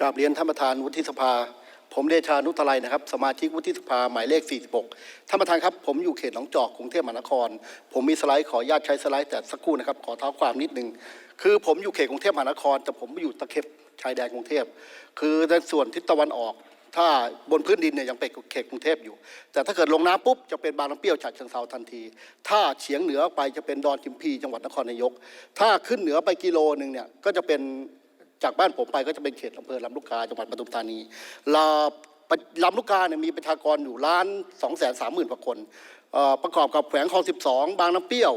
กราบเรียนท่านประธานวุฒิสภา ผมเดชานุตไลยนะครับ สมาชิกวุฒิสภาหมายเลข 46 ท่านประธานครับ ผมอยู่เขตหนองจอกกรุงเทพมหานคร ผมมีสไลด์ขออนุญาตใช้สไลด์แต่สักครู่นะครับ ขอเท้าความนิดนึง คือผมอยู่เขตกรุงเทพมหานคร แต่ผมอยู่ตะเข็บชายแดนกรุงเทพ คือในส่วนทิศตะวันออก ถ้าบนพื้นดินเนี่ยยังเป็นเขตกรุงเทพอยู่ แต่ถ้าเกิดลงน้ำปุ๊บจะเป็นบางน้ำเปรี้ยวฉะเชิงเซาทันที ถ้าเฉียงเหนือไปจะเป็นดอนกิมพีจังหวัดนครนายก ถ้าขึ้นเหนือไปกิโลหนึ่งเนี่ยก็จะเป็น จากบ้านผมไปก็จะเป็นเขตอำเภอลำลูกกาจังหวัดปทุมธานีลาลำลูกกาเนี่ยมีประชากรอยู่ล้านสองแสนสามหมื่นกว่าคน ประกอบกับแขวงคลองสิบสองบางน้ำเปรี้ยว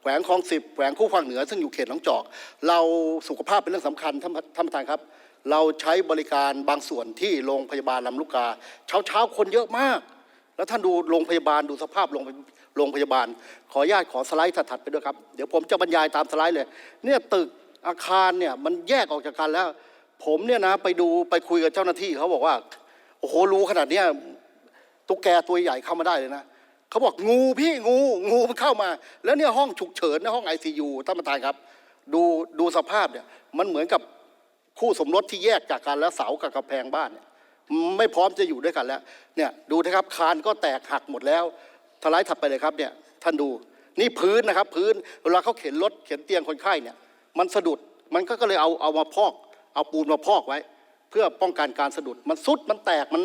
แขวงคลองสิบแขวงคู่ฝั่งเหนือ ซึ่งอยู่เขตหนองจอก เราสุขภาพเป็นเรื่องสำคัญท่านท่านประธานครับ เราใช้บริการบางส่วนที่โรงพยาบาลลำลูกกา เช้าเช้าคนเยอะมาก แล้วท่านดูโรงพยาบาลดูสภาพโรงโรงพยาบาล ขออนุญาตขอสไลด์ถัดๆไปด้วยครับ เดี๋ยวผมจะบรรยายตามสไลด์เลย เนี่ยตึก อาคารเนี่ยมันแยกออกจากกันแล้ว ผมเนี่ยนะไปดูไปคุยกับเจ้าหน้าที่เขาบอกว่าโอ้โหรู้ขนาดเนี้ยตุ๊กแกตัวใหญ่เข้ามาได้เลยนะเขาบอกงูพี่งูงูมันเข้ามา แล้วเนี่ยห้องฉุกเฉินในห้องไอซียูท่านประธานครับ ดูดูสภาพเนี่ยมันเหมือนกับคู่สมรสที่แยกจากกันแล้วเสากับกำแพงบ้านเนี่ยไม่พร้อมจะอยู่ด้วยกันแล้วเนี่ยดูนะครับคานก็แตกหักหมดแล้วทลายถัดไปเลยครับเนี่ยท่านดูนี่พื้นนะครับ พื้นเวลาเขาเข็นรถเข็นเตียงคนไข้เนี่ย มันสะดุดมันก็เลยเอาเอามาพอกเอาปูนมาพอกไว้ เพื่อป้องกันการสะดุด มันสุดมันแตกมัน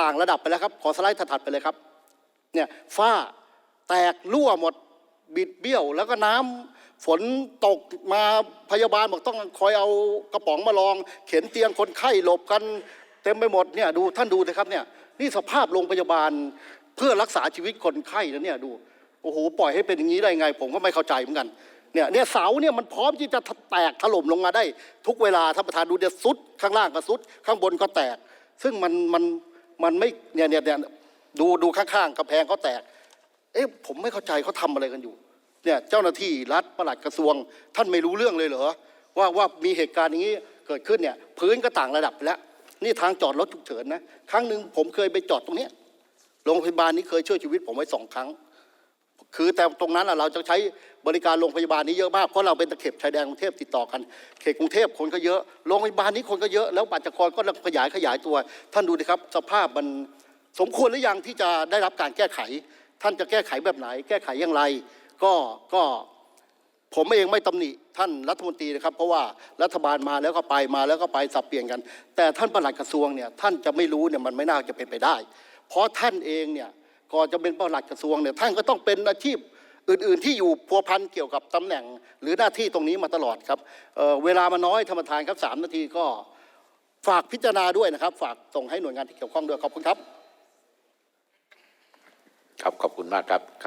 ต่างระดับไปแล้วครับ ขอสไลด์ถัดไปเลยครับเนี่ยฝ้าแตกรั่วหมดบิดเบี้ยว แล้วก็น้ำฝนตกมาพยาบาลบอกต้องคอยเอากระป๋องมาลอง เข็นเตียงคนไข้หลบกันเต็มไปหมดเนี่ยดูท่านดูนะครับเนี่ยนี่สภาพโรงพยาบาลเพื่อรักษาชีวิตคนไข้นะเนี่ยดูโอ้โหปล่อยให้เป็นอย่างนี้ได้ไง ผมก็ไม่เข้าใจเหมือนกัน เนี่ยเนี่ยเสาเนี่ยมันพร้อมที่จะแตกถล่มลงมาได้ ทุกเวลาท่านประธานดูเดี๋ยวสุด ข้างล่างก็สุด ข้างบนก็แตก ซึ่งมันมันมันไม่เนี่ยเนี่ยเนี่ยดูดูข้างๆกำแพงเขาแตก เอ๊ะผมไม่เข้าใจเขาทำอะไรกันอยู่เนี่ยเจ้าหน้าที่รัฐประหลัดกระทรวง ท่านไม่รู้เรื่องเลยเหรอว่าว่ามีเหตุการณ์อย่างนี้เกิดขึ้นเนี่ยพื้นก็ต่างระดับแล้วนี่ทางจอดรถฉุกเฉินนะครั้งหนึ่งผมเคยไปจอดตรงนี้โรงพยาบาลนี้เคยช่วยชีวิตผมไว้สองครั้ง คือแต่ตรงนั้นเราจะใช้บริการโรงพยาบาลนี้เยอะมากเพราะเราเป็นตะเข็บชายแดนกรุงเทพติดต่อกันเขตกรุงเทพคนก็เยอะโรงพยาบาลนี้คนก็เยอะแล้วบัตรกรก็ขยายขยายตัว ท่านดูดิครับ สภาพมันสมควรหรือยังที่จะได้รับการแก้ไข ท่านจะแก้ไขแบบไหน แก้ไขอย่างไร ก็ก็ผมเองไม่ตำหนิท่านรัฐมนตรีนะครับ เพราะว่ารัฐบาลมาแล้วก็ไปมาแล้วก็ไปสับเปลี่ยนกัน แต่ท่านประหลัดกระทรวงเนี่ยท่านจะไม่รู้เนี่ยมันไม่น่าจะเป็นไปได้ เพราะท่านเองเนี่ย ก่อนจะเป็นประหลัดกระทรวงเนี่ยท่านก็ต้องเป็นอาชีพอื่นๆที่อยู่พัวพันเกี่ยวกับตำแหน่ง หรือหน้าที่ตรงนี้มาตลอดครับเเวลามาน้อยธรรมทานครับสามนาทีก็ฝากพิจารณาด้วยนะครับ ฝากส่งให้หน่วยงานที่เกี่ยวข้องด้วยขอบคุณครับ ครับขอบคุณมากครับครับ